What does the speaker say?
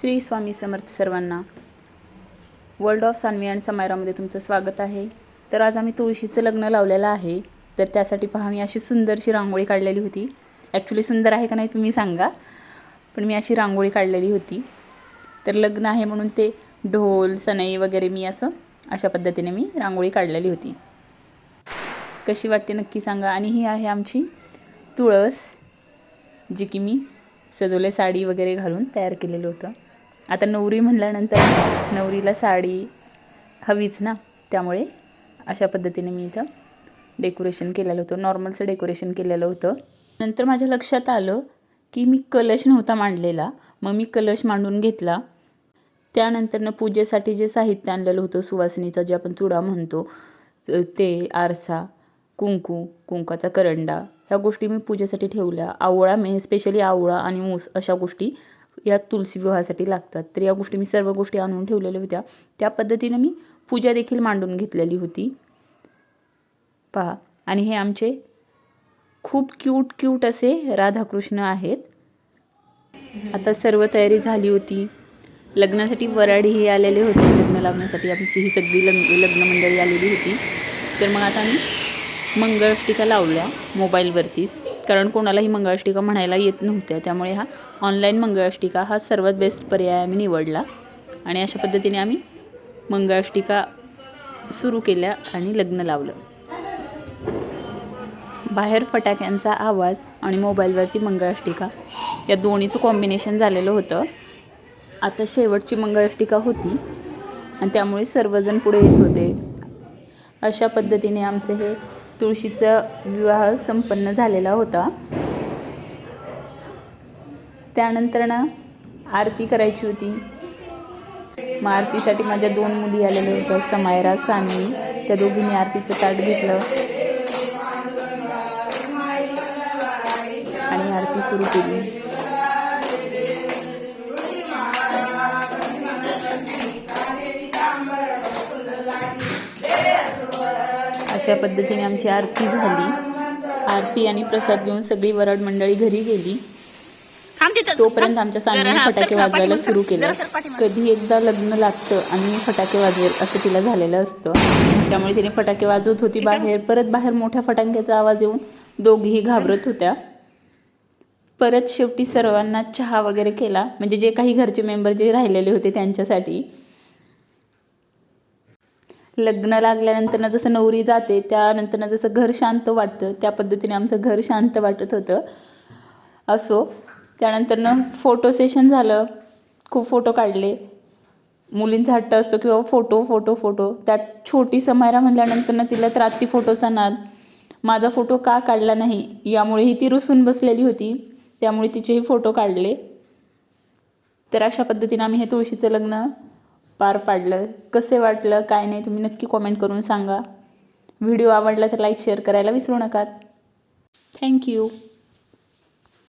श्री स्वामी समर्थ सर्वांना. World of Sanvi and समायरामध्ये तुमचं स्वागत आहे. तर आज आम्ही तुळशीचं लग्न लावलेलं आहे. तर त्यासाठी पहा मी अशी सुंदरशी रांगोळी काढलेली होती. ॲक्च्युली सुंदर आहे का नाही तुम्ही सांगा. पण मी अशी रांगोळी काढलेली होती. तर लग्न आहे म्हणून ते ढोल सनई वगैरे मी असं अशा पद्धतीने मी रांगोळी काढलेली होती. कशी वाटते नक्की सांगा. आणि ही आहे आमची तुळस जी की मी सजवले साडी वगैरे घालून तयार केलेलं होतं. आता नवरी म्हणल्यानंतर नवरीला साडी हवीच ना? त्यामुळे अशा पद्धतीने मी इथं डेकोरेशन केलेलं होतं. नॉर्मलचं डेकोरेशन केलेलं होतं. नंतर माझ्या लक्षात आलं की मी कलश नव्हता मांडलेला. मग मी कलश मांडून घेतला. त्यानंतरनं पूजेसाठी जे साहित्य आणलेलं होतं सुवासिनीचा जे आपण चुडा म्हणतो ते आरसा कुंकू कुंकाचा करंडा ह्या गोष्टी मी पूजेसाठी ठेवल्या. आवळा मे स्पेशली आवळा आणि मूस अशा गोष्टी या तुलसी विवाहासाठी लागतात. तर या गोष्टी मी सर्व गोष्टी आणून ठेवलेल्या होत्या. त्या पद्धतीनं मी पूजा देखील मांडून घेतलेली होती. पहा. आणि हे आमचे खूप क्यूट क्यूट असे राधाकृष्ण आहेत. आता सर्व तयारी झाली होती. लग्नासाठी वराडीही आलेले होते. लग्न लागण्यासाठी आमची ही सगळी लग्न लग्न मंडळी आलेली होती. तर मग आता मी मंगळष्टिका लावल्या मोबाईलवरतीच. कारण कोणालाही मंगळाष्टिका म्हणायला येत नव्हत्या. त्यामुळे हा ऑनलाईन मंगळाष्टिका हा सर्वात बेस्ट पर्याय आम्ही निवडला. आणि अशा पद्धतीने आम्ही मंगळाष्टिका सुरू केल्या आणि लग्न लावलं. बाहेर फटाक्यांचा आवाज आणि मोबाईलवरती मंगळाष्टिका या दोन्हीचं कॉम्बिनेशन झालेलं होतं. आता शेवटची मंगळाष्टिका होती आणि त्यामुळे सर्वजण पुढे येत होते. अशा पद्धतीने आमचं हे तुळशीचा विवाह संपन्न झालेला होता. त्यानंतर ना आरती करायची होती. मग आरतीसाठी माझ्या दोन मुली आलेल्या होत्या समायरा सानवी. त्या दोघींनी आरतीचं ताट घेतलं. आणि आरती सुरू केली. अशा पद्धतीने आमची आरती झाली. आरती आणि प्रसाद घेऊन सगळी वराड मंडळी घरी गेली. तोपर्यंत आमच्या सानवीने फटाके वाजवायला सुरू केलं. कधी एकदा लग्न लागतं आणि फटाके वाजवेल असं तिला झालेलं असतं. त्यामुळे तिने फटाके वाजवत होती बाहेर. परत बाहेर मोठ्या फटाक्याचा आवाज येऊन दोघीही घाबरत होत्या. परत शेवटी सर्वांना चहा वगैरे केला. म्हणजे जे काही घरचे मेंबर जे राहिलेले होते त्यांच्यासाठी. लग्न लागल्यानंतर जसं नवरी जाते त्यानंतर जसं घर शांत वाटतं त्या पद्धतीने आमचं घर शांत वाटत होतं. असो त्यानंतरनं फोटो सेशन झालं खूप फोटो काढले. मुलींचा हट्ट असतो किंवा फोटो फोटो फोटो त्यात छोटी समायरा म्हणल्यानंतरनं तिला तर आत्ती फोटोचा नाद माझा फोटो का काढला नाही? यामुळेही ती रुसून बसलेली होती. त्यामुळे तिचेही फोटो काढले. तर अशा पद्धतीनं आम्ही हे तुळशीचं लग्न पार पाडलं. कसे वाटलं काय नाही तुम्ही नक्की कॉमेंट करून सांगा. व्हिडिओ आवडला तर लाईक शेअर करायला विसरू नका. थँक्यू